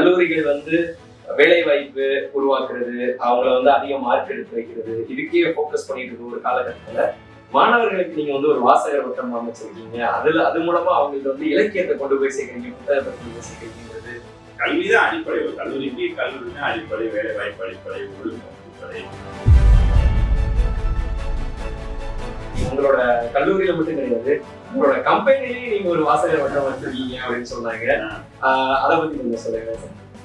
கல்லூரிகள் வந்து வேலை வாய்ப்பு உருவாக்குறது அவங்கள வந்து அதிக மார்க் எடுத்து வைக்கிறது இதுக்கே ஃபோக்கஸ் பண்ணிட்டு இருக்க ஒரு காலகட்டத்துல மாணவர்களுக்கு நீங்க வந்து ஒரு வாசகர் வட்டம் அமைச்சிருக்கீங்க. அதுல அது மூலமா அவங்களுக்கு வந்து இலக்கியத்தை கொண்டு போய் சேர்க்கறீங்க புத்தகத்தை கொண்டு போய் சேர்க்கறீங்கிறது கல்விதான் அடிப்படை. ஒரு கல்லூரிக்கு கல்லூரி தான் அடிப்படை வேலை வாய்ப்பு அடிப்படை அடிப்படை. உங்களோட கல்லூரியில மட்டும் கிடையாது உங்களோட கம்பெனிலேயே நீங்க ஒரு வாசகர் வட்டம் வச்சிருக்கீங்க அப்படின்னு சொன்னாங்க. அதை பத்தி கொஞ்சம் சொல்லுங்க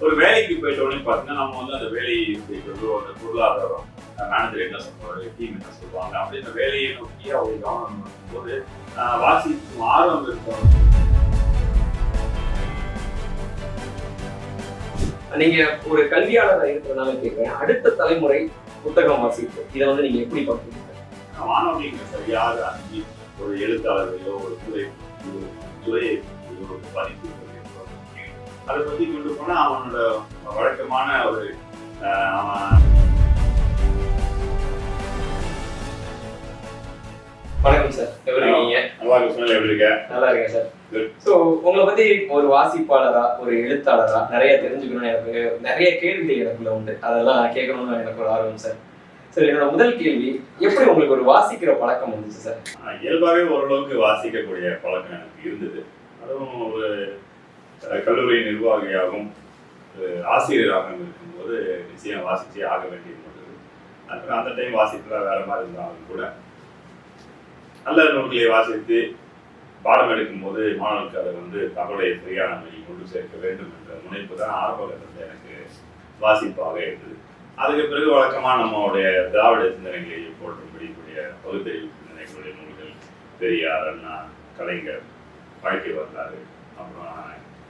ஒரு வேலைக்கு போயிட்டோன்னு பார்த்தீங்கன்னா நம்ம வந்து அந்த வேலையை செய்வது அந்த பொருளாதாரம் மேனேஜர் என்ன சொல்றாரு டீம் என்ன சொல்லுவாங்க அப்படி அந்த வேலையை நோக்கி அவங்க கவனம் போது வாசிக்கும் ஆர்வம் இருக்கும். நீங்க ஒரு கல்வியாளராக இருக்கிறதுனால கேட்கிறேன் அடுத்த தலைமுறை புத்தகம் வாசிப்பு. இதை வந்து நீங்க எப்படி பார்க்குறீங்க? மாணவர்களுக்கு சரியாக அஞ்சு ஒரு எழுத்தாளர்களையோ ஒரு துறை ஒரு துறையை ஒரு பதிப்பு அதை பத்தி கொண்டு போனா அவனோட வழக்கமான ஒரு வணக்கம் சார். எப்படி இருக்கீங்க? நல்லா இருக்க சூழ்நிலை எப்படி இருக்க? நல்லா இருக்கேன் சார். ஸோ உங்களை பத்தி ஒரு வாசிப்பாளரா ஒரு எழுத்தாளரா நிறைய தெரிஞ்சுக்கணும்னு எனக்கு நிறைய கேள்விகள் எனக்குள்ள உண்டு. அதெல்லாம் கேட்கணும்னு எனக்கு ஒரு ஆர்வம் சார். சார் என்னோட முதல் கேள்வி எப்படி உங்களுக்கு ஒரு வாசிக்கிற பழக்கம் வந்துச்சு சார் இயல்பாகவே ஓரளவுக்கு வாசிக்கக்கூடிய பழக்கம் எனக்கு இருந்தது. அதுவும் ஒரு கல்லூரி நிர்வாகியாகவும் ஒரு ஆசிரியராகவும் இருக்கும்போது நிச்சயம் வாசிச்சே ஆக வேண்டியது இருந்தது அப்புறம் அந்த டைம் வாசிப்புலாம் வேற மாதிரி இருந்தாலும் கூட நல்ல நூல்களை வாசித்து பாடம் எடுக்கும்போது மாணவர்களுக்கு அதை வந்து தகவலை சரியான கொண்டு சேர்க்க வேண்டும் என்ற முனைப்பு தான் ஆரம்ப கட்டத்தில் எனக்கு வாசிப்பாக இருந்தது. அதுக்கு பிறகு வழக்கமாக நம்மளுடைய திராவிட சிந்தனைகளை போற்றும்படிக்கூடிய பகுத்தறிவு சிந்தனைகளுடைய நூல்கள் பெரியார் அண்ணா கலைஞர் வாழ்க்கை வரலாறு அப்புறம்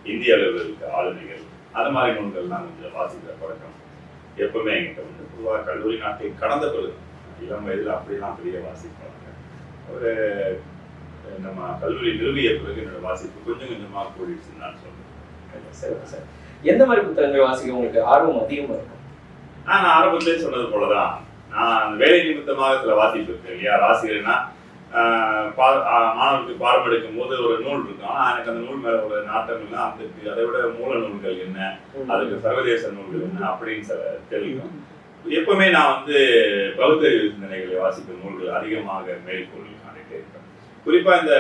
இந்திய அளவில் இருக்க ஆளுமைகள் அது மாதிரி நூல்கள்லாம் கொஞ்சம் வாசிக்கிற பழக்கம் எப்பவுமே எங்கிட்ட வந்து பொதுவாக கல்லூரி நாட்டில் கடந்த பிறகு இளம் வயதில் அப்படிலாம் பெரிய வாசிப்பாங்க. ஒரு நம்ம கல்லூரி நிறுவிய பிறகு என்னோட வாசிப்பு கொஞ்சம் கொஞ்சமாக கூடிடுச்சுன்னு நான் சொல்லுவேன் சரி சார் எந்த மாதிரி புத்தகங்கள் வாசிக்க உங்களுக்கு ஆர்வம் அதிகமாக இருக்கும்? நான் ஆரம்பத்திலே சொன்னது போலதான். நான் வேலை நிமித்தமாக சில வாசிப்பு இருக்கு இல்லையா? ஆஹ் மாணவர்களுக்கு பாடம் எடுக்கும் போது ஒரு நூல் இருக்கும். ஆனா எனக்கு அந்த நூல் மேல ஒரு நாட்டம் இல்லை அதுக்கு அதை விட மூல நூல்கள் என்ன? அதுக்கு சர்வதேச நூல்கள் என்ன? அப்படின்னு சில தெரியும் எப்பவுமே நான் வந்து பகுத்தறிவு சிந்தனைகளை வாசிக்கும் நூல்கள் அதிகமாக மேற்கோள் காணிட்டே இருப்பேன். குறிப்பா இந்த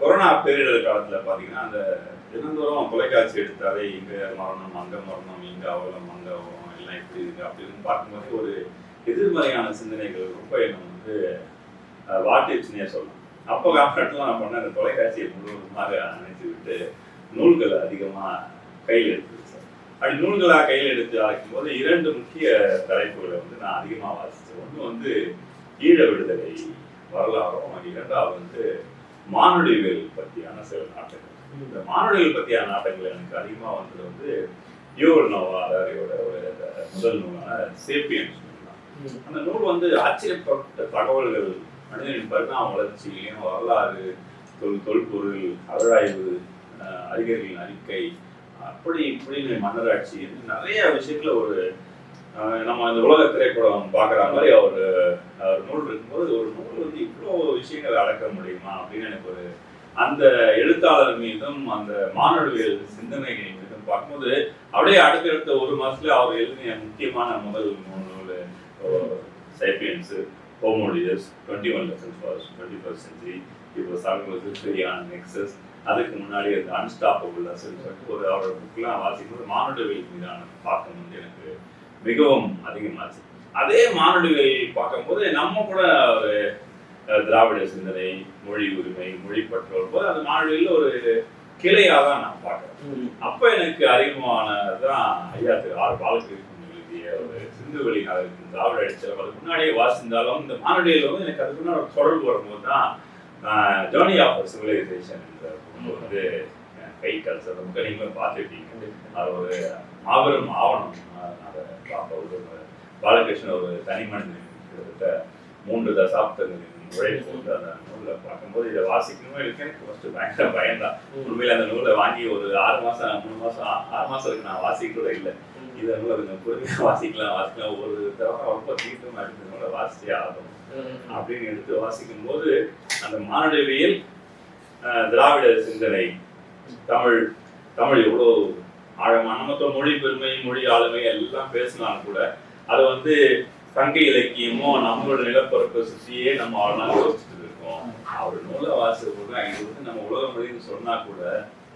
கொரோனா பேரிடர் காலத்துல பாத்தீங்கன்னா அந்த தினந்தோறும் தொலைக்காட்சி எடுத்தாலே இங்க மரணம் அங்க மரணம் இங்க அவலம் அங்க அவலம் எல்லாம் இருக்கு அப்படின்னு பார்க்கும்போது ஒரு எதிர்மறையான சிந்தனைகள் ரொம்ப என்னை வந்து வாட்டிச்சுனே சொல்லலாம். அப்போ காலகட்டத்தில் நான் பண்ண அந்த தொலைக்காட்சியை முழுவதுமாக நினைத்து விட்டு நூல்களை அதிகமாக கையில் எடுத்து வச்சேன் அப்படி நூல்களாக கையில் எடுத்து அழைக்கும் போது இரண்டு முக்கிய தலைப்புகளை வந்து நான் அதிகமாக வாசித்தேன். ஒன்று வந்து ஈழ விடுதலை வரலாறும் இரண்டாவது வந்து மானுடவியல் பற்றியான சில நாட்டங்கள். இந்த மானுடவியல் பற்றியான நாட்டங்கள் எனக்கு அதிகமாக வந்தது வந்து யோல் நோவா அதாரியோட ஒரு முதல் நூலான சேப்பியன்ஸ் அந்த நூல் வந்து ஆச்சரியப்பட்ட தகவல்கள் மனிதனின் பரிணாம வளர்ச்சியிலையும் வரலாறு தொல் தொல்பொருள் அகழாய்வு அஹ், அறிஞர்களின் அறிக்கை அப்படி இப்படின்னு மன்னராட்சி நிறைய விஷயத்துல ஒரு நம்ம இந்த உலக திரைப்படம் பார்க்குற மாதிரி ஒரு ஒரு நூல் இருக்கும்போது ஒரு நூல் வந்து இவ்வளோ விஷயங்களை அடக்க முடியுமா அப்படின்னு எனக்கு ஒரு அந்த எழுத்தாளர் மீதும் அந்த மாணவியல் சிந்தனைகள் பார்க்கும்போது அப்படியே அடுத்தடுத்த ஒரு மாசத்துல அவர் எழுதிய முக்கியமான முதல் மூணு நூல் Sapiens ஹோமோலிஜஸ் twenty one lessons for twenty first century இப்போ சாகுவது சரியான நெக்ஸஸ் அதுக்கு முன்னாடி அந்த அன்ஸ்டாப்பபிள் லெசன் சொல்லிட்டு ஒரு அவரோட புக்லாம் வாசிக்கும்போது மானுடவியல் மீதான பார்க்கும் வந்து எனக்கு மிகவும் அதிகமாச்சு. அதே மானுடவியல் பார்க்கும்போது நம்ம கூட ஒரு திராவிட சிந்தனை மொழி உரிமை மொழி பற்றோர் போது அந்த மானுடவியல் ஒரு கிளையாக தான் நான் பார்க்குறேன் அப்ப எனக்கு அறிமுகமானதுதான் ஐயா திரு ஆர் பாலகிருஷ்ணன் எழுதிய ஒரு சிந்துவெளி நகரத்தின் திராவிட அடிச்சலம் அதுக்கு முன்னாடியே வாசிந்தாலும் இந்த மானுடையில் வந்து எனக்கு அதுக்கு முன்னாடி ஒரு தொடர்பு வரும்போது தான் ஜோனி ஆஃப் சிவிலைசேஷன் என்ற புக்கு வந்து கை அந்த புக்கை நீங்களும் பார்த்துருக்கீங்க. அது ஒரு மாபெரும் ஆவணம். அதை பாலகிருஷ்ணன் ஒரு தனி மனிதன் கிட்டத்தட்ட மூன்று தசாப்தங்களின் உழைப்பு வந்து அந்த பார்க்கும்போது இதை வாசிக்கணும் எனக்கு எனக்கு ஃபஸ்ட்டு பயங்கர பயம்தான். உண்மையில அந்த நூலை வாங்கி ஒரு ஆறு மாசம் மூணு மாசம் ஆ- ஆறு இருக்கு நான் வாசிக்கூட இல்லை. இதை நூலை கொஞ்சம் பொறுமையாக வாசிக்கலாம் வாசிக்கலாம். ஒரு தடவை ரொம்ப தீர்த்தமாக இருக்கு நூலை வாசிச்சே ஆகணும் அப்படின்னு எடுத்து வாசிக்கும் போது அந்த மானுடவியல் திராவிட சிந்தனை தமிழ் தமிழ் எவ்வளோ ஆழமான மொத்த மொழி பெருமை மொழி ஆளுமை எல்லாம் பேசினாலும் கூட அது வந்து சங்க இலக்கியமோ நம்மளோட நிலப்பரப்பை சுற்றியே நம்ம ஆளுநர் யோசிச்சுட்டு இருக்கோம். அவர் நூலை வாசிக்கிறோம் இது வந்து நம்ம உலக மொழின்னு சொன்னா கூட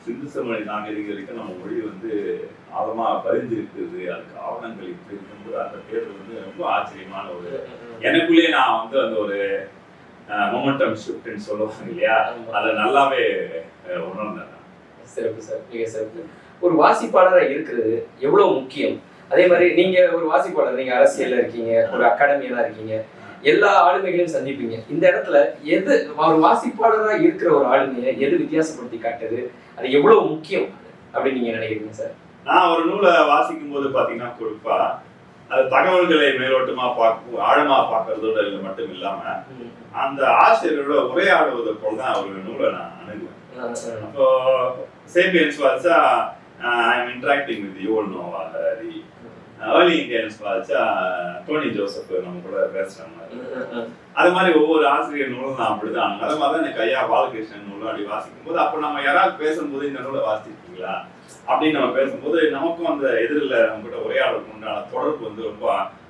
சிந்து சமொழி நாகரிகம் வரைக்கும் நம்ம மொழி வந்து ஆழமா பதிஞ்சிருக்குது. அதுக்கு ஆவணங்கள் இப்படி இருக்கும்போது அந்த பேர் வந்து ரொம்ப ஆச்சரியமான ஒரு எனக்குள்ளேயே நான் வந்து அந்த ஒரு மொமெண்டம் ஷிஃப்ட்னு சொல்லுவாங்க இல்லையா? அதை நல்லாவே உணர்ந்தேன். சிறப்பு சார். மிக சிறப்பு. ஒரு வாசிப்பாளரா இருக்கிறது எவ்வளவு முக்கியம்? அதே மாதிரி நீங்க ஒரு வாசிப்பாளர் நீங்க அரசியல்ல இருக்கீங்க ஒரு அகாடமியலா இருக்கீங்க. எல்லா ஆளுமைகளையும் சந்திப்பீங்க. இந்த இடத்துல எது ஒரு வாசிப்பாளரா இருக்கிற ஒரு ஆளுமையை எது வித்தியாசப்படுத்தி காட்டுது? அது எவ்வளவு முக்கியம் அப்படின்னு நீங்க நினைக்கிறீங்க சார்? நான் ஒரு நூலை வாசிக்கும் போது பாத்தீங்கன்னா குறிப்பா அது தகவல்களை மேலோட்டமா பார்க்க ஆழமா பார்க்கறதோட இது மட்டும் இல்லாம அந்த ஆசிரியரோட உரையாடுவதை போல தான் ஒரு நூலை நான் அணுகுவேன். அப்போ champions வாட்சா I am interacting with Yuval Noah Harari early Indians வாட்சா Tony Joseph நம்ம கூட பேசுற மாதிரி. அது மாதிரி ஒவ்வொரு ஆசிரியர் நூலும் நான் அப்படிதான். அது மாதிரி தான் எனக்கு ஐயா பாலகிருஷ்ணன் நூலும் அப்படி வாசிக்கும் போது அப்போ நம்ம யாராவது பேசும்போது இந்த நூலை வாசிச்சிருக்கீங்களா அப்படின்னு நம்ம பேசும்போது நமக்கும் அந்த எதிரில் நம்ம கிட்ட உரையாடலுக்கு உண்டான தொடர்பு வந்து ரொம்ப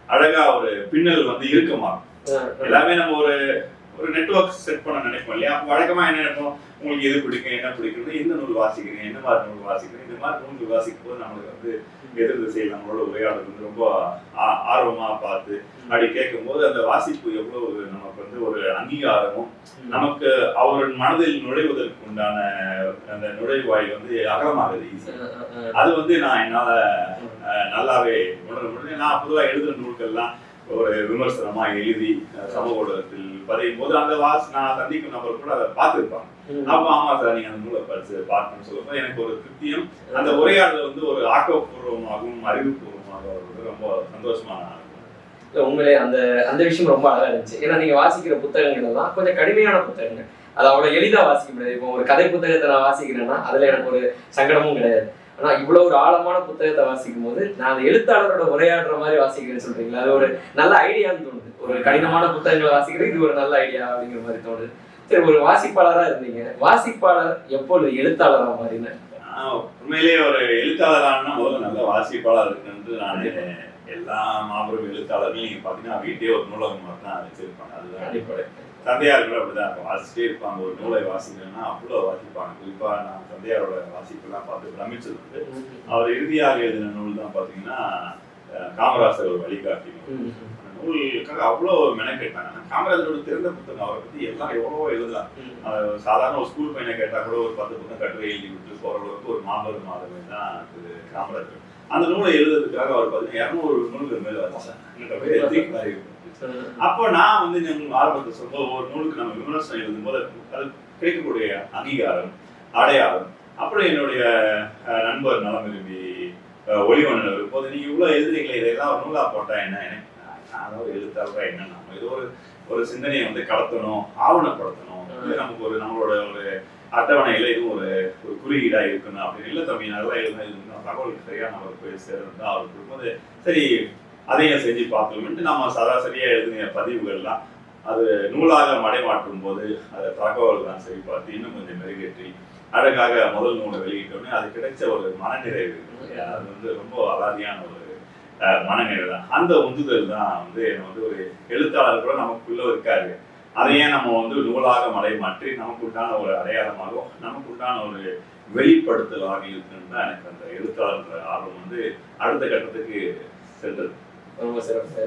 அழகா ஒரு பின்னல் வந்து இருக்குமா எல்லாமே நம்ம ஒரு ஒரு நெட்வொர்க் செட் பண்ண நினைப்போம் இல்லையா? வழக்கமா என்ன நினைப்போம்? உங்களுக்கு எது பிடிக்கும் என்ன பிடிக்கும் எந்த நூல் வாசிக்கிறீங்க என்ன மாதிரி நூல் வாசிக்கிறீங்க இந்த மாதிரி நூல் வாசிக்கும் போது நம்மளுக்கு வந்து எதிர் திசையில் நம்மளோட உரையாடல் வந்து ரொம்ப ஆர்வமா பார்த்து அப்படி கேட்கும்போது அந்த வாசிப்பு எவ்வளவு நமக்கு வந்து ஒரு அங்கீகாரமும் நமக்கு அவர் மனதில் நுழைவதற்கு உண்டான அந்த நுழைவாய் வந்து அகலமாகுது அது வந்து நான் என்னால நல்லாவே உணர முடியும் நான் பொதுவாக எழுதுற நூல்கள்லாம் ஒரு விமர்சனமா எழுதி சமூக ஊடகத்தில் பதியும் போது அந்த வாஸ் நான் சந்திக்கும் நபர் கூட அதை பார்த்துருப்பாங்க. அப்ப ஆமா சார் நீங்க அந்த நூலை படிச்சு பார்க்கணும்னு சொல்லும்போது எனக்கு ஒரு திருப்தியும் அந்த உரையாடல் வந்து ஒரு ஆக்கப்பூர்வமாகவும் அறிவுபூர்வமாக ரொம்ப சந்தோஷமா உண்மையிலே அந்த அந்த விஷயம் ரொம்ப அழகா இருந்துச்சு. ஏன்னா நீங்க வாசிக்கிற புத்தகங்கள் எல்லாம் கொஞ்சம் கடுமையான புத்தகங்கள். அது அவ்வளவு எளிதா வாசிக்க முடியாது. இப்போ ஒரு கதை புத்தகத்தை நான் வாசிக்கிறேன்னா அதுல எனக்கு ஒரு சங்கடமும் கிடையாது. ஆனா இவ்வளவு ஒரு ஆழமான புத்தகத்தை வாசிக்கும் போது நான் அந்த எழுத்தாளரோட உரையாடுற மாதிரி வாசிக்கிறேன்னு சொல்றீங்களா அது ஒரு நல்ல ஐடியான்னு தோணுது. ஒரு கடினமான புத்தகங்களை வாசிக்கிறது இது ஒரு நல்ல ஐடியா அப்படிங்கிற மாதிரி தோணுது. சரி ஒரு வாசிப்பாளரா இருந்தீங்க. வாசிப்பாளர் எப்பொழுது எழுத்தாளரா மாறின உண்மையிலேயே ஒரு எழுத்தாளரான முதல்ல நல்ல வாசிப்பாளர் இருக்குன்னு நான் எல்லா மாபெரும் எழுத்தாளர்களையும் நீங்க பாத்தீங்கன்னா வீட்டையே ஒரு நூலகம் மாதிரி தான் வச்சிருப்பாங்க அதுதான். அடிப்படை தந்தையார் கூட அப்படிதான் இருக்கும். இருப்பாங்க. ஒரு நூலை வாசிக்கணும்னா அவ்வளோ வாசிப்பாங்க. குறிப்பா நான் தந்தையாரோட வாசிப்பெல்லாம் பார்த்து பிரமிச்சது வந்து அவர் இறுதியாக எழுதின நூல் தான் பாத்தீங்கன்னா அஹ், காமராசர் ஒரு வழிகாட்டி. நூலுக்காக அவ்வளோ மெனக்கெட்டாங்க. ஆனா காமராஜரோட திறந்த புத்தகம் அவரை பத்தி எல்லாம் எவ்வளவோ எழுதலாம். சாதாரண ஒரு ஸ்கூல் பையனை கேட்டா கூட ஒரு பத்து புத்தகம் கட்டுரை எழுதி விட்டு போற அளவுக்கு ஒரு மாபெரும் மாதமே தான் திரு காமராஜர் அந்த நூலை எழுதுறதுக்காக அவர் பார்த்தீங்கன்னா இரநூறு நூல்கள் மேல வச்சாங்க. அப்போ நான் வந்து இந்த ஆரம்பத்தை சொல்லும்போது ஒரு நூலுக்கு நம்ம விமர்சனம் எழுதும்போது அது கிடைக்கக்கூடிய அங்கீகாரம் அடையாளம். அப்புறம் என்னுடைய நண்பர் நலம் விரும்பி ஒளிவண்ணன் இருக்கும்போது நீங்க இவ்வளவு எழுதுறீங்களே இதெல்லாம் ஒரு நூலா போட்டா என்ன? எனக்கு நான் ஒரு எழுத்தாளரா என்ன? நம்ம இது ஒரு ஒரு சிந்தனையை வந்து கடத்தணும் ஆவணப்படுத்தணும். நமக்கு ஒரு நம்மளோட ஒரு அட்டவணையில இதுவும் ஒரு ஒரு குறியீடா இருக்கணும் அப்படின்னு. இல்லை தம்பி நல்லா எழுதுனா இது தகவல் சரியான நம்ம போய் சேரணும் அவர் கொடுக்கும்போது சரி அதையும் செஞ்சு பார்க்கணும்ட்டு நம்ம சராசரியா எழுதின பதிவுகள்லாம் அது நூலாக மடைமாற்றும் போது அதை தகவல் தான் சரி பார்த்து இன்னும் கொஞ்சம் மெருகேற்றி அழகாக முதல் நூலை வெளியிட்டோடனே அது கிடைச்ச ஒரு மனநிறைவு. இல்லையா? அது வந்து ரொம்ப அலாதியான ஒரு மனநிறைவு தான். அந்த உந்துதல் தான் வந்து வந்து ஒரு எழுத்தாளர் கூட நமக்குள்ள இருக்காரு. அதையே நம்ம வந்து நூலாக மடைமாற்றி நமக்கு உண்டான ஒரு அடையாளமாகவும் நமக்கு உண்டான ஒரு வெளிப்படுத்தலாக இருக்குன்னு தான் எனக்கு அந்த எழுத்தாளர் ஆர்வம் வந்து அடுத்த கட்டத்துக்கு சென்றது. ரொம்ப சிறப்பு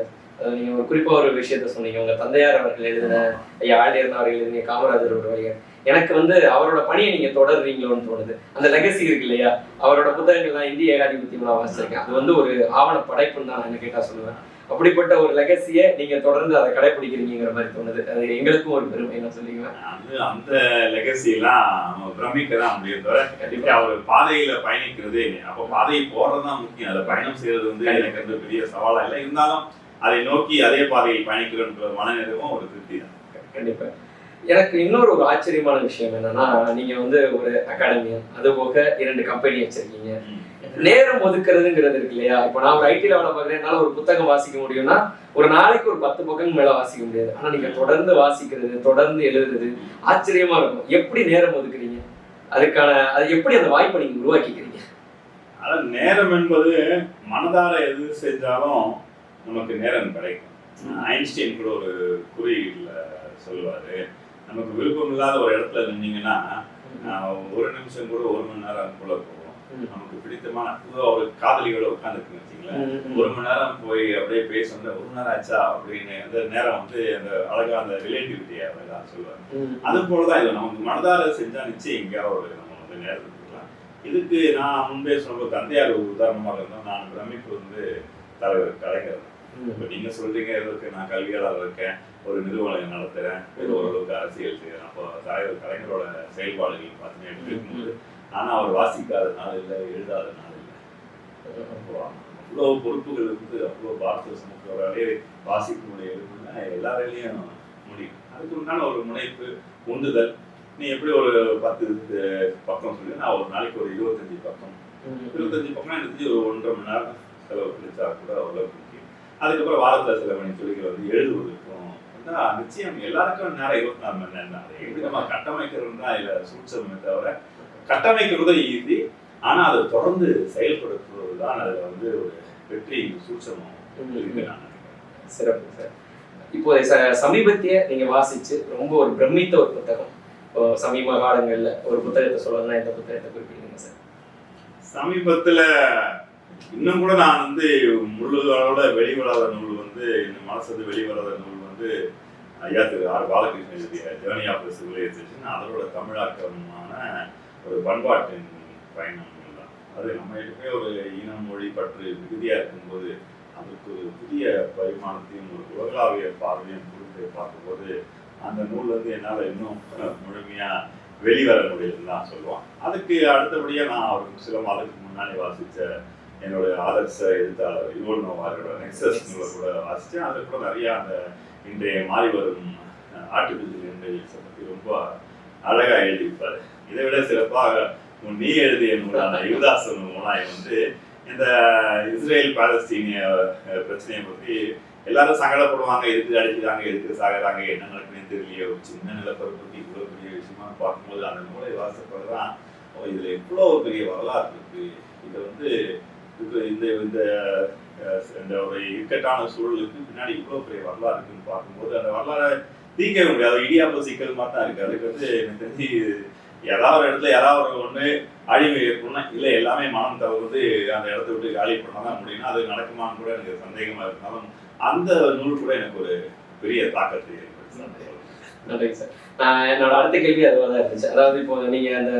நீங்க ஒரு குறிப்பா ஒரு விஷயத்த சொன்னீங்க. உங்க தந்தையார் அவர்கள் எழுதின ஐயா ஆழியர் அவர்கள் எழுதின காமராஜர் ஒரு வழியர் எனக்கு வந்து அவரோட பணியை நீங்க தொடர்றீங்களோன்னு தோணுது. அந்த லெகசி இருக்கு இல்லையா? அவரோட புத்தகங்கள்லாம் இந்திய ஏகாதிபத்தியம் நான் வாசிச்சிருக்கேன். அது வந்து ஒரு ஆவண படைப்புன்னு தான் நான் என்ன கேட்டா சொல்லுவேன். அப்படிப்பட்ட ஒரு லெகசியை நீங்க தொடர்ந்து அதை கடைபிடிக்கிறீங்கிற மாதிரி தோணுது. அது எங்களுக்கும் ஒரு பெருமை நான் சொல்லிக்குவேன் அது அந்த லெகசி எல்லாம் நம்ம பிரமிக்க தான் முடியும் தவிர கண்டிப்பா அவர் பாதையில பயணிக்கிறதே அப்போ பாதையை போறது தான் முக்கியம். அதை பயணம் செய்யறது வந்து எனக்கு வந்து பெரிய சவாலா இல்லை. இருந்தாலும் அதை நோக்கி அதே பாதையில் பயணிக்கிறோன்ற மனநிறைவும் ஒரு திருப்தி தான். கண்டிப்பா. எனக்கு இன்னொரு ஒரு ஆச்சரியமான விஷயம் என்னன்னா நீங்க வந்து ஒரு அகாடமியன் அது போக இரண்டு கம்பெனி வச்சிருக்கீங்க. நேரம் ஒதுக்குறதுங்கிறது இருக்கு இல்லையா? இப்போ நான் ஒரு ஐடில வேலை பார்க்குறேன். ஒரு புத்தகம் வாசிக்க முடியும்னா ஒரு நாளைக்கு ஒரு பத்து பக்கம் மேல வாசிக்க முடியாது. ஆனா நீங்க தொடர்ந்து வாசிக்கிறது தொடர்ந்து எழுதுறது ஆச்சரியமா இருக்கும். எப்படி நேரம் ஒதுக்குறீங்க? அதுக்கான அது எப்படி அந்த வாய்ப்பை நீங்க உருவாக்கிக்கிறீங்க? அதாவது நேரம் என்பது மனதார எது செஞ்சாலும் நமக்கு நேரம் கிடைக்கும். ஐன்ஸ்டீன் கூட ஒரு குறியீடுல சொல்லுவாரு நமக்கு விருப்பம் இல்லாத ஒரு இடத்துல நின்னீங்கன்னா ஒரு நிமிஷம் கூட ஒரு மணி நேரம் கூட போகும் நமக்கு பிடித்தமான ஒரு காதலியோட உட்காந்துருக்கு வச்சுங்களேன் ஒரு மணி நேரம் போய் அப்படியே பேசணும் ஒரு மணி நேரம் ஆச்சா? அப்படின்னு அந்த நேரம் வந்து அந்த அழகா அந்த ரிலேட்டிவிட்டி தான் சொல்லுவாங்க. அது போலதான் இது நமக்கு மனதார செஞ்சா நிச்சயம் எங்கேயாவது ஒரு நம்ம வந்து நேரம் எடுத்துக்கலாம் இதுக்கு நான் முன்பே சொன்ன தந்தையார் ஒரு உதாரணமாக இருந்தோம் நான் பிரமிப்பு வந்து தலைவர் கலைஞர். இப்போ நீங்க சொல்றீங்க இதற்கு நான் கல்வியாளர் இருக்கேன் ஒரு நிறுவனம் நடத்துறேன் ஓரளவுக்கு அரசியல் செய்யறேன் அப்போ தலைவர் கலைஞரோட செயல்பாடுகள் பார்த்தீங்கன்னா எப்படி இருக்கும்போது ஆனால் அவர் வாசிக்காத நாள் இல்லை எழுதாத நாள் இல்லை அவ்வளோ பொறுப்புகள் இருந்து அவ்வளோ பாரத சமூகத்தோடவே வாசிக்க முடியல எல்லா வேலையும் முடியும். அதுக்கு உண்டான ஒரு முனைப்பு உந்துதல். நீ எப்படி ஒரு பத்து பக்கம் சொல்லி நான் ஒரு நாளைக்கு ஒரு இருபத்தஞ்சி பக்கம். இருபத்தஞ்சி பக்கம் எனக்கு ஒரு ஒன்றரை மணி நேரம் செலவு கழிச்சா கூட அவ்வளோ முக்கியம். அதுக்கப்புறம் வாரத்தில் சில மணி துளிகள் வந்து எழுதுவதற்கும் நிச்சயம் எல்லாருக்கும் நேரம் இருபத்தி நாலு மணி நேரம் அதை எப்படி நம்ம கட்டமைக்கிறோம்னா தான் இதில் சூட்சமே தவிர கட்டமைக்கிறது ஈஸி ஆனா அதை தொடர்ந்து செயல்படுத்துவது தான் அதில் வந்து ஒரு வெற்றி சூட்சமம் இருக்கு நான் நினைக்கிறேன். சிறப்பு சார். இப்போ ச- சமீபத்திய நீங்க வாசிச்சு ரொம்ப ஒரு பிரமித்த ஒரு புத்தகம். சமீப காலங்கள்ல ஒரு புத்தகத்தை சொல்லணும்னா இந்த புத்தகத்தை குறிப்பிடுங்க சார்? சமீபத்துல இன்னும் கூட நான் வந்து முள்ளுகளோட வெளிவராத நூல் வந்து இந்த மனசது வெளிவராத நூல் வந்து ஐயா திரு ஆர் பாலகிருஷ்ணன் எழுதிய ஜேர்னி ஆஃப் சிவிலைசேஷன் அதோட தமிழாக்கமான ஒரு பண்பாட்டின் பயணம் தான் அது நம்ம எடுக்கவே ஒரு இனம் மொழி பற்று மிகுதியா இருக்கும்போது அதுக்கு ஒரு புதிய பரிமாணத்தையும் ஒரு உலகளாவிய பார்வையும் கொடுத்து பார்க்கும்போது அந்த நூல் வந்து என்னால் இன்னும் முழுமையா வெளிவர முடியலன்னு தான் சொல்லுவான் அதுக்கு அடுத்தபடியாக நான் அவருக்கு சில மாதத்துக்கு முன்னாடி வாசித்த என்னோட ஆதர்ச எழுத்தாளர் யுவன் நோவாரோட நெக்ஸஸ் நூலை கூட வாசித்தேன். அதில் கூட நிறைய அந்த இன்றைய மாறி வரும் ஆர்டிஃபிஷியல் இன்டெலிஜென்ஸை பற்றி ரொம்ப அழகா எழுதியிருப்பாரு. இதை விட சிறப்பாக உன் நீ எழுதிய நூலான யுவதாசன் நூலாய் வந்து இந்த இஸ்ரேல் பாலஸ்தீனிய பிரச்சனையை பற்றி எல்லாரும் சங்கடப்படுவாங்க எதுக்கு அடிக்கிறாங்க எதுக்கு சாகுறாங்க என்ன நடக்குதுன்னு தெரியலையே ஒரு சின்ன நிலப்பரப்புக்கு இவ்வளோ பெரிய விஷயமா பார்க்கும்போது அந்த நூலை வாசப்படுறான் ஓ இதுல எவ்வளோ பெரிய வரலாறு இருக்கு. இது வந்து இது இந்த இந்த இந்த ஒரு இக்கட்டான சூழலுக்கு பின்னாடி இவ்வளோ பெரிய வரலாறு இருக்குன்னு பார்க்கும்போது அந்த வரலாறு தீர்க்கவே முடியாது. இடியாப்ப சிக்கல் மாதிரி தான் இருக்கு. அதுக்கு வந்து எனக்கு தெரிஞ்சு ஏதாவது ஒரு இடத்துல யாராவது ஒரு அழிவு ஏற்படணும்னா இல்லை எல்லாமே மனம் தவிர்த்து அந்த இடத்த விட்டு காலி பண்ணால் தான் முடியும்னா அது நடக்குமான்னு கூட எனக்கு சந்தேகமாக இருந்தாலும் அந்த நூல் கூட எனக்கு ஒரு பெரிய தாக்கத்தை ஏற்படுத்தி நன்றிங்க சார். நான் என்னோட அடுத்த கேள்வி அதுவாக தான் இருந்துச்சு. அதாவது இப்போ நீங்க அந்த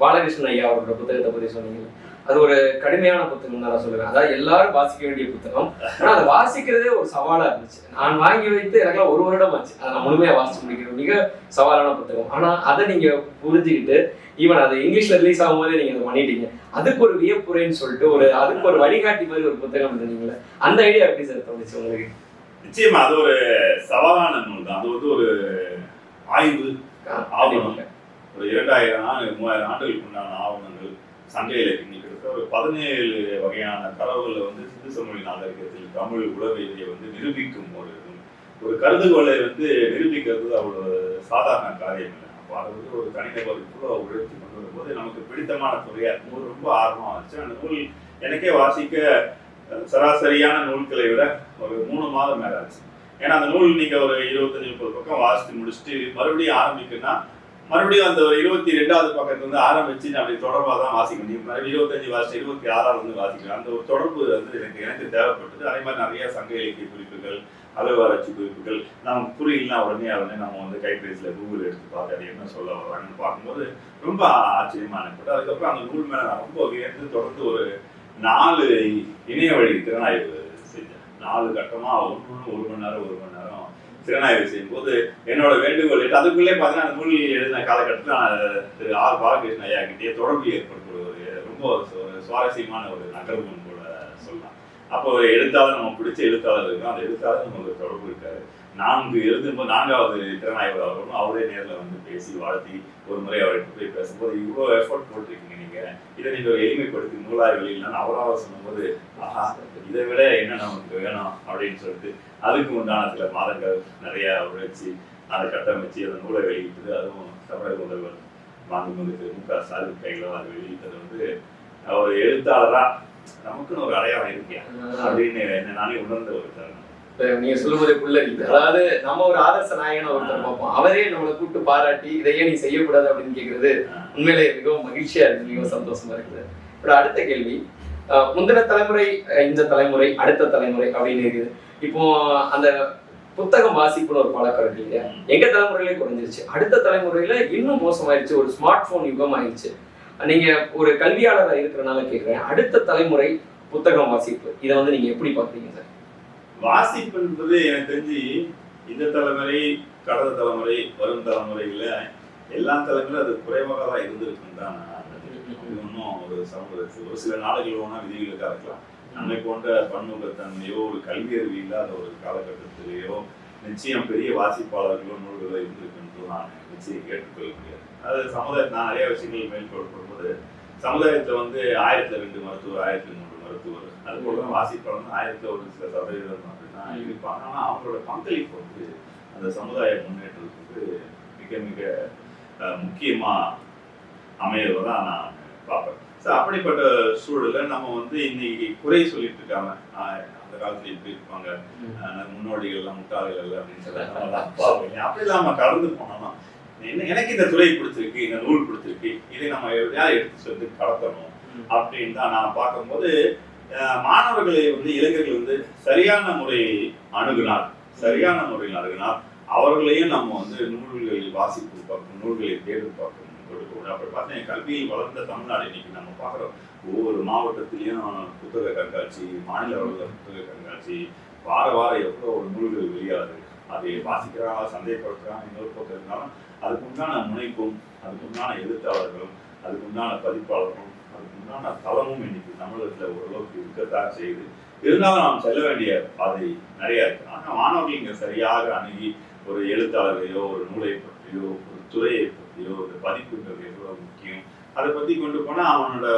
பாலகிருஷ்ணன் ஐயா அவரோட புத்தகத்தை பற்றி சொன்னீங்க அது ஒரு கடுமையான புத்தகம் நான் சொல்லுவேன். அதாவது எல்லாரும் வாசிக்க வேண்டிய புத்தகம். ஆனா அதை வாசிக்கிறதே ஒரு சவாலா இருந்துச்சு. நான் வாங்கி வைத்து எனக்குலாம் ஒரு வருடம் ஆச்சு. அதை நான் முழுமையா வாசிச்சு முடிக்கிறது மிக சவாலான புத்தகம். ஆனா அதை நீங்க புரிஞ்சுக்கிட்டு ஈவன் அது இங்கிலீஷ்ல ரிலீஸ் ஆகும் போதே நீங்க அதை பண்ணிட்டீங்க. அதுக்கு ஒரு வியப்புரைன்னு சொல்லிட்டு ஒரு அதுக்கு ஒரு வழிகாட்டி மாதிரி ஒரு புத்தகம் இருந்தீங்களே அந்த ஐடியா எப்படி சார் தோணுச்சு உங்களுக்கு? நிச்சயமா அது ஒரு சவாலான நூல் தான். அது வந்து ஒரு ஆய்வு ஆவணம். ஒரு இரண்டாயிரம் மூவாயிரம் ஆண்டுகளுக்கு உண்டான ஆவணங்கள் சங்க இலக்கியங்கள் கிட்டத்தட்ட ஒரு பதினேழு வகையான தரவுகளை வந்து சிந்து சமொழி நாகரிகத்தில் தமிழ் உளவியலை வந்து நிரூபிக்கும் ஒரு ஒரு கருதுகோளை வந்து நிரூபிக்கிறது அவ்வளோ சாதாரண காரியம் இல்லை. அப்போ அது வந்து ஒரு தனிநபர் இவ்வளோ உழைத்து கொண்டு வரும்போது நமக்கு பிடித்தமான துறையா இருக்கும்போது ரொம்ப ஆர்வமாக இருந்துச்சு. அந்த நூல் எனக்கே வாசிக்க சராசரியான நூல்களை விட ஒரு மூணு மாதம் மேலே ஆச்சு. ஏன்னா அந்த நூல் நீங்கள் ஒரு இருபத்தஞ்சு முப்பது பக்கம் வாசித்து முடிச்சுட்டு மறுபடியும் ஆரம்பிக்குன்னா மறுபடியும் அந்த ஒரு இருபத்தி ரெண்டாவது பக்கத்துல வந்து ஆரம்பிச்சு நான் அப்படி தொடர்பாக தான் வாசிக்கணும் நீங்கள் மறுபடியும் இருபத்தஞ்சு வருஷம் இருபத்தி ஆறாவது வந்து வாசிக்கலாம் அந்த ஒரு தொடர்பு வந்து எனக்கு எனக்கு தேவைப்பட்டது. அதே மாதிரி நிறைய சங்க இலக்கிய குறிப்புகள் அலுவலராட்சி குறிப்புகள் நாம் புரியலனா உடனே உடனே நம்ம வந்து கைபேசியில் கூகுள் எடுத்து பார்த்து அது என்ன சொல்ல வர்றாங்கன்னு பார்க்கும்போது ரொம்ப ஆச்சரியமா எனக்கு அதுக்கப்புறம் அந்த நூல் மேல நான் ரொம்ப வியந்து தொடர்ந்து ஒரு நாலு இணைய வழி திறனாய்வு செஞ்சேன். நாலு கட்டமாக ஒன்று ஒரு மணி நேரம் ஒரு மணி நேரம் திறனாய்வு செய்யும்போது என்னோட வேண்டுகோள் எட்டு அதுக்குள்ளே பார்த்தீங்கன்னா அந்த நூல் எழுதின காலகட்டத்தில் நான் திரு ஆர் பாலகிருஷ்ண ஐயா கிட்டே தொடர்பு ஏற்படக்கூடிய ஒரு ரொம்ப சுவாரஸ்யமான ஒரு நகர்வுன்னு கூட சொல்லலாம். அப்போ ஒரு எழுத்தாளர் நம்ம பிடிச்ச எழுத்தாளர் இருக்கும் அந்த எழுத்தாளர் நமக்கு தொடர்பு இருக்காரு. நான்கு எழுதும்போது நான்காவது திறனாய்வாளர் வரணும் அவரே நேரில் வந்து பேசி வாழ்த்தி ஒரு முறை அவரை போய் பேசும்போது இவ்வளோ எஃபோர்ட் போட்டிருக்கீங்க நீங்க. இதை நீங்க ஒரு எளிமைப்படுத்தி நூலாய் வெளியிலாம் அவராக சொல்லும்போது ஆஹா இதை விட என்ன நமக்கு வேணும்? அப்படின்னு சொல்லிட்டு அதுக்கு உண்டான சில மாதங்கள் நிறைய உழைச்சி அதை கட்டமைச்சு அந்த நூலை வெளியிட்டது. அதுவும் தமிழக முதல்வர் மாண்புமிகு திரு மு க ஸ்டாலின் கையில் அதை வெளியிட்டது வந்து ஒரு எழுத்தாளரா நமக்குன்னு ஒரு அடையாளம் இருக்கேன் அப்படின்னு என்ன நானே உணர்ந்த ஒரு தருணம். நீங்க சொல்லும்போது புள்ளரி அதாவது நம்ம ஒரு ஆதர்ச நாயகனை ஒருத்தர் பார்ப்போம். அவரே நம்மளை கூப்பிட்டு பாராட்டி இதையே நீ செய்யக்கூடாது அப்படின்னு கேக்குறது உண்மையிலே மிகவும் மகிழ்ச்சியா இருக்கு மிகவும் சந்தோஷமா இருக்குது. இப்போ அடுத்த கேள்வி முந்தின தலைமுறை இந்த தலைமுறை அடுத்த தலைமுறை அப்படின்னு இருக்குது. இப்போ அந்த புத்தகம் வாசிப்புன்னு ஒரு பழக்கம் இருக்கு இல்லையா? எங்க தலைமுறையிலே குறைஞ்சிருச்சு. அடுத்த தலைமுறையில இன்னும் மோசமாயிருச்சு ஒரு ஸ்மார்ட் போன் யுகம் ஆயிடுச்சு நீங்க ஒரு கல்வியாளராக இருக்கிறனால கேட்குறேன் அடுத்த தலைமுறை புத்தகம் வாசிப்பு. இதை வந்து நீங்க எப்படி பாக்குறீங்க சார்? வாசிப்பு என்பது எனக்கு தெரிஞ்சு இந்த தலைமுறை கடந்த தலைமுறை வரும் தலைமுறையில எல்லா தலைமுறையும் அது குறைவாக தான் இருந்திருக்கும் தான் ஒன்றும் ஒரு சமூகத்தில் ஒரு சில நாடுகள் ஒன்றா விதிவிலக்கா இருக்கலாம். நம்மை போன்ற பன்முகத்தன்மையோ ஒரு கல்வி அறிவு இல்லாத ஒரு காலகட்டத்திலேயோ நிச்சயம் பெரிய வாசிப்பாளர்களோ நூல்களோ இருந்திருக்குன்னு நான் நிச்சயம் கேட்டுக்கொள்ள முடியாது. அது சமுதாயத்தை நான் நிறைய விஷயங்கள் மேற்கொள்ளப்படும்போது சமுதாயத்தில் வந்து ஆயிரத்தி ரெண்டு மருத்துவர் ஆயிரத்தி மூன்று மருத்துவர் அது போல தான் வாசிப்பாளர் ஆயிரத்தி ஒரு சில சதவீதம் அப்படிதான் இருப்பாங்க. ஆனா அவங்களோட பங்களிப்பு வந்து அந்த சமுதாய முன்னேற்றத்துக்கு மிக மிக அஹ், முக்கியமா அமையறதா நான் பார்ப்பேன். ஸோ அப்படிப்பட்ட சூழல்ல நம்ம வந்து இன்னைக்கு குறை சொல்லிட்டு இருக்காம ஆஹ், அந்த காலத்துல இப்படி இருப்பாங்க. ஆஹ், முன்னோடிகள் எல்லாம் முட்டாள்கள் அப்படின்னு சொல்லி நம்ம பார்ப்போம் அப்படி இல்லாம கடந்து போனோம்னா என்ன- எனக்கு இந்த துறை பிடிச்சிருக்கு இந்த நூல் பிடிச்சிருக்கு இதை நம்ம எப்படியாவது எடுத்து சொல்லி கடத்தணும் அப்படின்னு தான் நான் பார்க்கும்போது மாணவர்களை வந்து இளைஞர்கள் வந்து சரியான முறையில் அணுகினார் சரியான முறையில் அணுகினார் அவர்களையும் நம்ம வந்து நூல்களில் வாசித்து பார்க்கணும் நூல்களை தேர்வு பார்க்கணும் கொடுக்கணும் அப்படி பார்த்தா கல்வியில் வளர்ந்த தமிழ்நாடு இன்னைக்கு நம்ம பார்க்குறோம். ஒவ்வொரு மாவட்டத்திலையும் புத்தக கண்காட்சி மாநில அளவில் புத்தக கண்காட்சி வார வாரம் எவ்வளோ ஒரு நூல்கள் வெளியாகுது. அதை வாசிக்கிறாங்களா சந்தேகப்படுத்துறாங்க இன்னொரு பக்கம் இருந்தாலும் அதுக்கு உண்டான முனைப்பும் அதுக்குண்டான எழுத்தாளர்களும் அதுக்குண்டான பதிப்பாளர்களும் உண்டான தளமும் இன்னைக்கு தமிழகத்தில் ஓரளவுக்கு இருக்கத்தான் செய்யுது. இருந்தாலும் நாம் செல்ல வேண்டிய பாதை நிறைய இருக்கு. ஆனால் மாணவர்கள் சரியாக அணுகி ஒரு எழுத்தாளரையோ ஒரு நூலை பற்றியோ ஒரு துறையை பற்றியோ ஒரு பதிப்புங்கிறது எவ்வளோ முக்கியம் அதை பற்றி கொண்டு போனால் அவனோட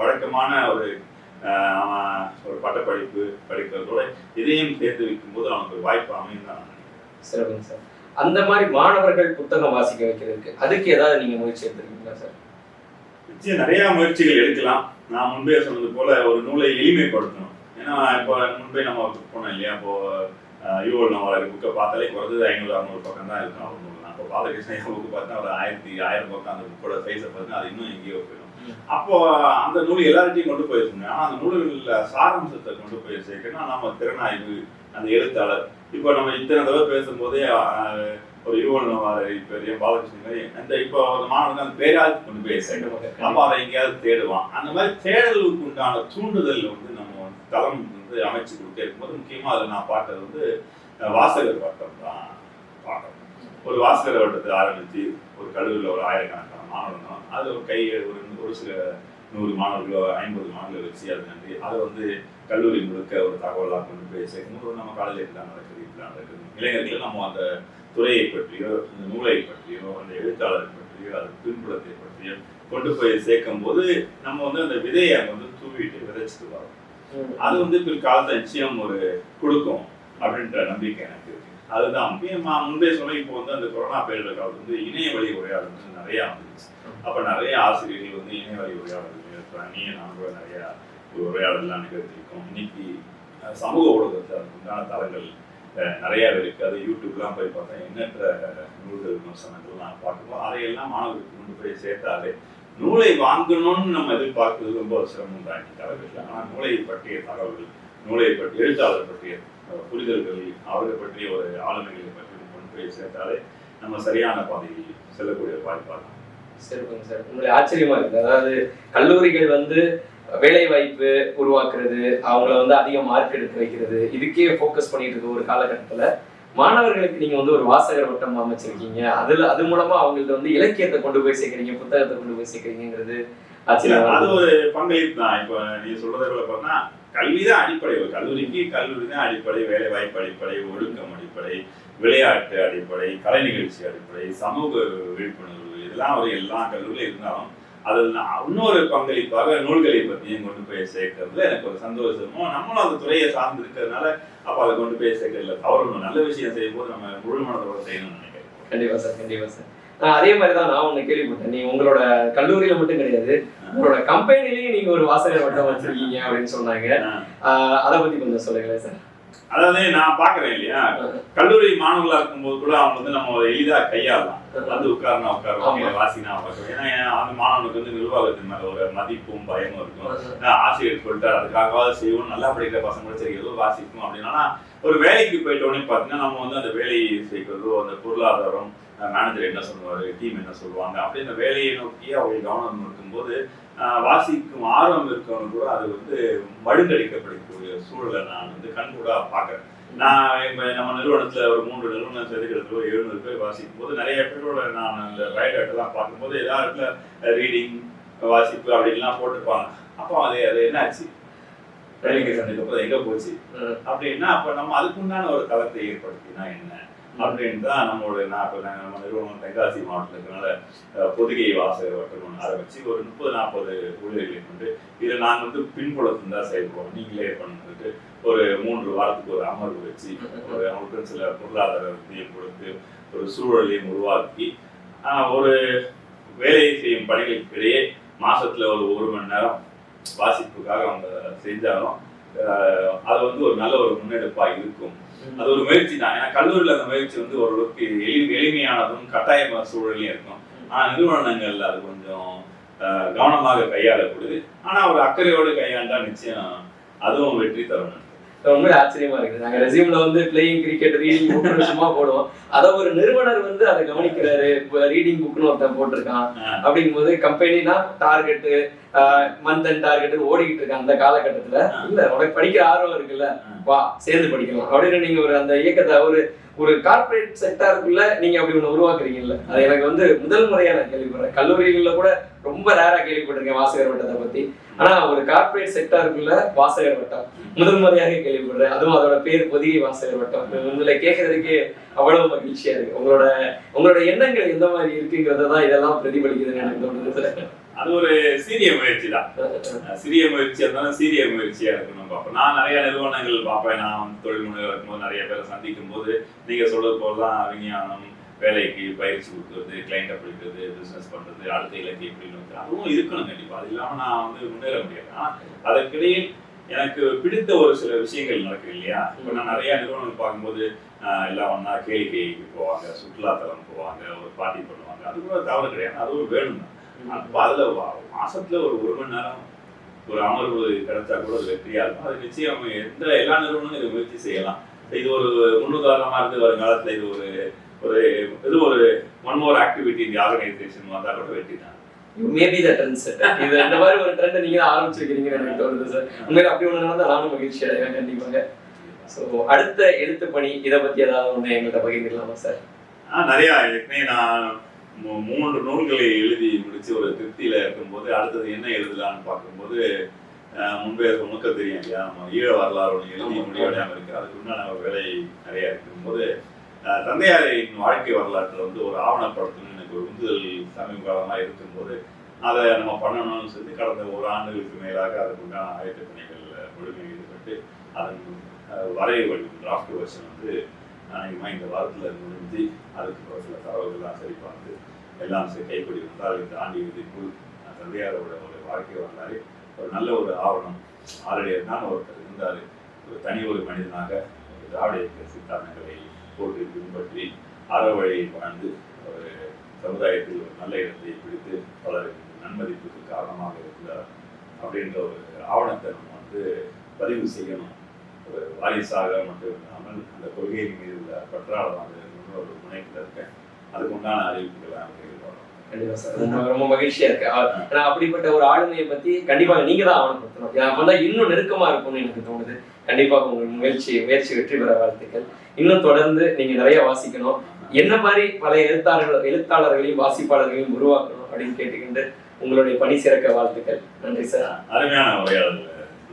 வழக்கமான ஒரு அவன் ஒரு பட்டப்படிப்பு படிக்கிறதோட இதையும் சேர்த்து வைக்கும் போது அவனுக்கு ஒரு வாய்ப்பு அமையும் தான் சிறப்புங்க சார். அந்த மாதிரி மாணவர்கள் புத்தகம் வாசிக்க வைக்கிறதுக்கு அதுக்கு ஏதாவது நீங்கள் முயற்சி எடுத்துருக்கீங்களா சார்? நிச்சயம் நிறைய முயற்சிகள் எடுக்கலாம். நான் முன்பே சொன்னது போல ஒரு நூலை எளிமைப்படுத்தணும். ஏன்னா இப்போ முன்பே நம்ம போனோம் இல்லையா? இப்போ யுவல் நவலர் புக்கை பார்த்தாலே குறைஞ்சது ஐநூறு அறுநூறு பக்கம் தான் இருக்கும். அவர் நூல் அப்போ பாலகிருஷ்ணன் புக்கு பார்த்தா ஒரு ஆயிரத்தி ஆயிரம் பக்கம் அந்த புக்கோட சைஸை பார்த்தா அது இன்னும் எங்கேயோ போயிடும். அப்போ அந்த நூல் எல்லார்ட்டையும் கொண்டு போயிருக்குங்க ஆனால் அந்த நூல்களில் சாராம்சத்தை கொண்டு போய் சேர்க்கணும் நம்ம திறனாய்வு அந்த எழுத்தாளர். இப்போ நம்ம இத்தனை தடவை பேசும்போதே ஒரு யுவல் நவலர் பெரிய பாலகிருஷ்ணன் அந்த இப்போ அந்த மாணவர்கள் அந்த பேராவது கொண்டு போய் சேர்க்கணும் அப்ப அதை எங்கேயாவது தேடுவான். அந்த மாதிரி தேடலுக்கு உண்டான தூண்டுதல் வந்து நம்ம தளம் வந்து அமைச்சு கொடுத்தே இருக்கும்போது முக்கியமா அதில் நான் பார்த்தது வந்து வாசகர் வட்டம் தான் பார்க்கணும் ஒரு வாசகர் வட்டத்தை ஆரம்பிச்சு ஒரு கல்லூரியில் ஒரு ஆயிரக்கணக்கான மாணவர்கள் அது ஒரு கை ஒரு ஒரு சில நூறு மாணவர்களோ ஐம்பது மாணவர்கள் வச்சு அது நன்றி அதை வந்து கல்லூரி முழுக்க ஒரு தகவலாக கொண்டு போய் சேர்க்கும்போது நம்ம காலையில் இப்படிலாம் நடக்குது இப்படிலாம் நடக்குது. இளைஞர்கள் நம்ம அந்த துறையை பற்றியோ அந்த நூலை பற்றியோ அந்த எழுத்தாளரை பற்றியோ அது பின்புலத்தை பற்றியோ கொண்டு போய் சேர்க்கும் போது நம்ம வந்து அந்த விதையை அங்க வந்து தூவிட்டு விதைச்சிட்டு வரோம் அது வந்து பிற்காலத்தை நிச்சயம் ஒரு கொடுக்கும் அப்படின்ற நம்பிக்கை எனக்கு இருக்கு. அதுதான். முக்கியமா முன்பே சொன்ன இப்போ வந்து அந்த கொரோனா பேரிடர் காலத்துல வந்து இணைய வழி உரையாடல் வந்து நிறைய வந்துச்சு. அப்ப நிறைய ஆசிரியர்கள் வந்து இணைய வழி உரையாடல் நிகழ்த்துறாங்க. நீ நான் கூட நிறைய ஒரு உரையாடல்லாம் நிகழ்த்திருக்கோம் இன்னைக்கு சமூக ஊடகத்தில் அதுக்கு உண்டான தளங்கள் நிறையா இருக்குது அது யூடியூப்லாம் போய் பார்த்தா எண்ணற்ற நூல்கள் விமர்சனங்கள்லாம் பார்க்கும்போது அதையெல்லாம் மாணவர்களுக்கு கொண்டு போய் சேர்த்தாலே நூலை வாங்கணும்னு நம்ம எதிர்பார்க்கறது ரொம்ப சிரமம் தான் இன்னைக்கு ஆனால் நூலை பற்றிய தகவல்கள் நூலை பற்றி எழுத்தாளர் பற்றிய புரிதல்கள் அவரை பற்றிய ஒரு ஆளுமைகளை பற்றி கொண்டு போய் சேர்த்தாலே நம்ம சரியான பாதையில் செல்லக்கூடிய வாய்ப்பாக தான். சரி சார். உங்களுடைய ஆச்சரியமா இருக்கு. அதாவது கல்லூரிகள் வந்து வேலை வாய்ப்பு உருவாக்குறது அவங்கள வந்து அதிக மார்க் எடுக்க வைக்கிறது இதுக்கே ஃபோக்கஸ் பண்ணிட்டு இருக்க ஒரு காலகட்டத்துல மாணவர்களுக்கு நீங்க வந்து ஒரு வாசகர் வட்டம் அமைச்சிருக்கீங்க. அதுல அது மூலமா அவங்கள்ட்ட வந்து இலக்கியத்தை கொண்டு போய் சேர்க்கறீங்க புத்தகத்தை கொண்டு போய் சேர்க்கறீங்கிறது அது. ஒரு பங்களிப்பு தான். இப்போ நீ சொல்றதை பார்த்தா கல்வி தான் அடிப்படை. ஒரு கல்லூரிக்கு கல்லூரி தான் அடிப்படை வேலை வாய்ப்பு அடிப்படை ஒழுக்கம் அடிப்படை விளையாட்டு அடிப்படை கலை நிகழ்ச்சி அடிப்படை சமூக விழிப்புணர்வு இதெல்லாம் ஒரு எல்லா கல்லூரியும் இருந்தாலும் அதில் இன்னொரு பங்களிப்பாக நூல்களை பற்றியும் கொண்டு போய் சேர்க்கறதுல எனக்கு ஒரு சந்தோஷமும் நம்மளும் அந்த துறையை சார்ந்து இருக்கிறதுனால அப்போ அதை கொண்டு போய் சேர்க்கறதுல தவறு ஒண்ணும். நல்ல விஷயம் செய்யும் போது நம்ம முழு மனதோட செய்யணும்னு நினைக்கிறேன். கண்டிப்பா சார் கண்டிப்பா சார். அதே மாதிரி தான் நான் ஒண்ணு கேள்விப்பட்டேன். நீ உங்களோட கல்லூரியில மட்டும் கிடையாது உங்களோட கம்பெனிலயும் நீங்க ஒரு வாசகர் வட்டம் வச்சிருக்கீங்க அப்படின்னு சொன்னாங்க. அதை பத்தி கொஞ்சம் சொல்லுங்களேன் சார். அதாவது நான் பாக்குறேன் இல்லையா? கல்லூரி மாணவர்களா இருக்கும்போது கூட அவங்க வந்து நம்ம எளிதா கையாளலாம். வந்து உட்காருனா உட்காருவாங்க வாசினா உட்காருவாங்க ஏன்னா அந்த மாணவனுக்கு வந்து நிர்வாகத்தின் மேல ஒரு மதிப்பும் பயமும் இருக்கும். ஆசிரியர் சொல்லிட்டாரு அதுக்காகவாவது செய்வோம். நல்லா படிக்கிற பசங்க கூட சரி ஏதோ வாசிக்கும் அப்படின்னா. ஒரு வேலைக்கு போயிட்டோன்னே பார்த்தீங்கன்னா நம்ம வந்து அந்த வேலையை செய்கிறதோ அந்த பொருளாதாரம் மேனேஜர் என்ன சொல்லுவாரு டீம் என்ன சொல்லுவாங்க அப்படி அந்த வேலையை நோக்கி அவங்க கவனம் இருக்கும்போது வாசிக்கும் ஆர்வம் இருக்கவங்க கூட அது வந்து மழுங்கடிக்கப்படக்கூடிய சூழலை நான் வந்து கண்கூடா பார்க்குறேன். நான் இப்ப நம்ம நிறுவனத்துல ஒரு மூன்று நிறுவனம் சேர்த்து ஒரு எழுநூறு பேர் வாசிக்கும் போது நிறைய பேரோட நான் அந்த பயோடேட்டெல்லாம் பார்க்கும்போது எல்லாருக்குள்ள ரீடிங் வாசிப்பு அப்படின்லாம் போட்டிருப்பாங்க. அப்போ அது அது என்னாச்சு? வேலைக்கு சேர்ந்ததுக்கப்புறம் எங்க போச்சு? அப்படின்னா அப்ப நம்ம அதுக்குண்டான ஒரு தளத்தை ஏற்படுத்தினா என்ன? அப்படின்னு தான் நம்மளுடைய நான் இப்போ நம்ம நிறுவனம் தென்காசி மாவட்டத்தில் பொதுகை பொதிகை வாசகர் வட்டம் ஒன்று ஒரு முப்பது நாற்பது ஊழியர்களை கொண்டு இதை நாங்கள் வந்து பின்புலத்தில் தான் செயல்படுவோம் நீங்களே பண்ணுறது ஒரு மூன்று வாரத்துக்கு ஒரு அமர்வு வச்சு ஒரு அவங்களுக்கு சில பொருளாதாரத்தையும் கொடுத்து ஒரு சூழலையும் உருவாக்கி ஒரு வேலையை செய்யும் பணிகளுக்கு இடையே மாசத்துல ஒரு ஒரு மணி நேரம் வாசிப்புக்காக அவங்க செஞ்சாலும் அது வந்து ஒரு நல்ல ஒரு முன்னெடுப்பாக இருக்கும். அது ஒரு முயற்சி தான். ஏன்னா கல்லூரியில் அந்த முயற்சி வந்து ஓரளவுக்கு எளி எளிமையானதும் கட்டாய சூழலையும் இருக்கும். ஆனா நிறுவனங்கள்ல அது கொஞ்சம் கவனமாக கையாளப்படுது ஆனா ஒரு அக்கறையோடு கையாண்டா நிச்சயம் அதுவும் வெற்றி தரணும் ரொம்ப ஆச்சரியமா இருக்குது. நாங்க ரெசியூம்ல வந்து பிளேயிங் கிரிக்கெட் ரீடிங் புக் சும்மா போடுவோம். அத ஒரு நிறுவனர் வந்து அதை கவனிக்கிறாரு. ரீடிங் புக்னு ஒருத்தன் போட்டிருக்கான். அப்படிங்கும்போது கம்பெனினா டார்கெட் மந்த் அண்ட் டார்கெட் ஓடிக்கிட்டு இருக்க அந்த காலகட்டத்துல. இல்ல உனக்கு படிக்கிற ஆர்வம் இருக்குல்ல. வா சேர்ந்து படிக்கலாம். அப்படின்னு நீங்க ஒரு அந்த இயக்கத்தை ஒரு ஒரு கார்ப்பரேட் செக்டாருக்குள்ள நீங்க அப்படி ஒண்ணு உருவாக்குறீங்கல்ல? அது எனக்கு வந்து முதல் முறையா நான் கேள்விப்படுறேன். கல்லூரிகள்ல கூட ரொம்ப ரேரா கேள்விப்பட்டிருக்கேன் வாசகர் வட்டத்தை பத்தி. ஆனா ஒரு கார்ப்பரேட் செக்டாருக்குள்ள வாசகர் வட்டம் முதல் முறையாக கேள்விப்படுறேன். அதுவும் அதோட பேர் பொதிகை வாசகர் வட்டம் உங்களை கேட்கறதுக்கே அவ்வளவு மகிழ்ச்சியா இருக்கு. உங்களோட உங்களோட எண்ணங்கள் எந்த மாதிரி இருக்குங்கிறத தான் இதெல்லாம் பிரதிபலிக்குதுன்னு எனக்கு தோணுது. அது ஒரு சீரிய முயற்சி தான். சிறிய முயற்சியா இருந்தாலும் சீரிய முயற்சியா இருக்கணும் பார்ப்போம் நான் நிறைய நிறுவனங்கள் பார்ப்பேன் நான் தொழில் முனைவர் இருக்கும்போது நிறைய பேரை சந்திக்கும் போது நீங்க சொல்றது போலதான் விஞ்ஞானம் வேலைக்கு பயிற்சி கொடுக்கறது கிளைண்ட்டை பிடிக்கிறது பிசினஸ் பண்றது அடுத்த இலக்கு எப்படி நோக்கி. அதுவும் இருக்கணும் கண்டிப்பா. அது இல்லாம நான் வந்து முன்னேற முடியாது. ஆனா அதற்கிடையில் எனக்கு பிடித்த ஒரு சில விஷயங்கள் நடக்குது இல்லையா? இப்போ நான் நிறைய நிறுவனங்கள் பார்க்கும்போது எல்லாம் ஒன்றா கேளிக்கைக்கு போவாங்க சுற்றுலாத்தலம் போவாங்க ஒரு பார்ட்டி பண்ணுவாங்க. அது கூட தவறு கிடையாது. அதுவும் வேணும் தான் அப்ப அதுல மாசத்துல ஒரு ஒரு மணி நேரம் ஒரு அமர்வு கிடைச்சா கூட அது வெற்றியா இருக்கும். அது நிச்சயம் எந்த எல்லா நிறுவனங்களும் இதை முயற்சி செய்யலாம். இது ஒரு முன்னுதாரணமா இருந்து வருங்காலத்துல இது ஒரு ஒரு இது ஒரு ஒன் மோர் ஆக்டிவிட்டி இந்த ஆர்கனைசேஷன் வந்தா கூட வெற்றி தான். மேபி த ட்ரெண்ட் இது இந்த மாதிரி ஒரு ட்ரெண்ட் நீங்க தான் ஆரம்பிச்சிருக்கீங்கன்னு எனக்கு தோணுது சார். உண்மையில அப்படி ஒண்ணு நடந்தா நானும் மகிழ்ச்சி அடைவேன். கண்டிப்பாக ஸோ அடுத்த எழுத்து பணி இதை பத்தி ஏதாவது ஒண்ணு எங்கள்கிட்ட பகிர்ந்துக்கலாமா சார்? நிறைய ஏற்கனவே நான் மூன்று நூல்களை எழுதி முடிச்சு ஒரு திருப்தியில இருக்கும்போது அடுத்தது என்ன எழுதலாம்னு பார்க்கும்போது முன்பே உனக்கு தெரியும் இல்லையா நம்ம ஈழ வரலாறு ஒன்று எழுதி. முடிவடையாம இருக்கு அதுக்கு உண்டான ஒரு வேலை நிறைய இருக்கும்போது தந்தையாரின் வாழ்க்கை வரலாற்றுல வந்து ஒரு ஆவணப்படுத்தணும்னு எனக்கு ஒரு உந்துதல் சமீப காலமா இருக்கும்போது அதை நம்ம பண்ணணும்னு சொல்லி கடந்த ஒரு ஆண்டுகளுக்கு மேலாக அதுக்கு உண்டான ஆயத்த பணிகள் முழுமையாக ஈடுபட்டு அதன் வரைவு டிராஃப்ட் வெர்ஷன் வந்து அநேகமாக இந்த வாரத்தில் முடிஞ்சு அதுக்கு ஒரு சில தரவுகள்லாம் சரி பார்த்து எல்லாம் சரி கைப்படி வந்தால் இந்த ஆண்டு இறுதிக்குள் தந்தையாரோட ஒரு வாழ்க்கை வரலாறு ஒரு நல்ல ஒரு ஆவணம். ஆல்ரெடி தான் ஒருத்தர் இருந்தார். ஒரு தனி ஒரு மனிதனாக ஒரு திராவிட இயக்க சித்தாந்தங்களை போட்டு பின்பற்றி அற வழியில் வாழ்ந்து ஒரு சமுதாயத்தில் ஒரு நல்ல இடத்தை பிடித்து பலருக்கு நன்மதிப்புக்கு காரணமாக இருந்தார். அப்படின்ற ஒரு ஆவணத்தை நம்ம வந்து பதிவு செய்யணும். ஒரு வாரிசாக மட்டும் இல்லாமல் அந்த கொள்கையின் மீது உள்ள பற்றாளராக ஒரு முனைப்பில் இருக்கேன். அதுக்கு உண்டான அறிவிப்புகளை அவங்க எதிர்பார்க்கிறோம் கண்டிப்பா சார். ரொம்ப ரொம்ப மகிழ்ச்சியா இருக்கு. ஏன்னா அப்படிப்பட்ட ஒரு ஆளுமையை பத்தி கண்டிப்பாக நீங்க தான் ஆவணப்படுத்தணும். ஏன்னா அப்பதான் இன்னும் நெருக்கமா இருக்கும்னு எனக்கு தோணுது. கண்டிப்பாக உங்கள் முயற்சி முயற்சி வெற்றி பெற வாழ்த்துக்கள். இன்னும் தொடர்ந்து நீங்க நிறைய வாசிக்கணும். என்ன மாதிரி பல எழுத்தாளர்கள் எழுத்தாளர்களையும் வாசிப்பாளர்களையும் உருவாக்கணும் அப்படின்னு கேட்டுக்கிட்டு உங்களுடைய பணி சிறக்க வாழ்த்துக்கள். நன்றி சார். அருமையான உரையாடல்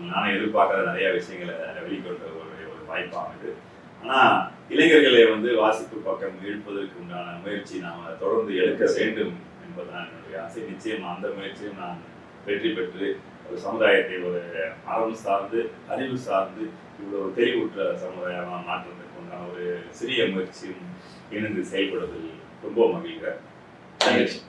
நானும் எதிர்பார்க்காத நிறைய விஷயங்களை வெளிக்கொண்ட ஒரு ஒரு வாய்ப்பாகுது ஆனா இளைஞர்களை வந்து வாசிப்பு பக்கம் இழுப்பதற்கு உண்டான முயற்சி நாம தொடர்ந்து எடுக்க வேண்டும் என்பதுதான் என்னுடைய ஆசை. நிச்சயம் அந்த முயற்சியும் நான் வெற்றி பெற்று ஒரு சமுதாயத்தை ஒரு அறம் சார்ந்து அறிவு சார்ந்து இவ்வளவு தெளிவுற்ற சமுதாயமாக மாற்றுவதற்கு உண்டான ஒரு சிறிய முயற்சியும் இணைந்து செயல்படுவதில் ரொம்ப மகிழ்கிறேன் மகிழ்ச்சி.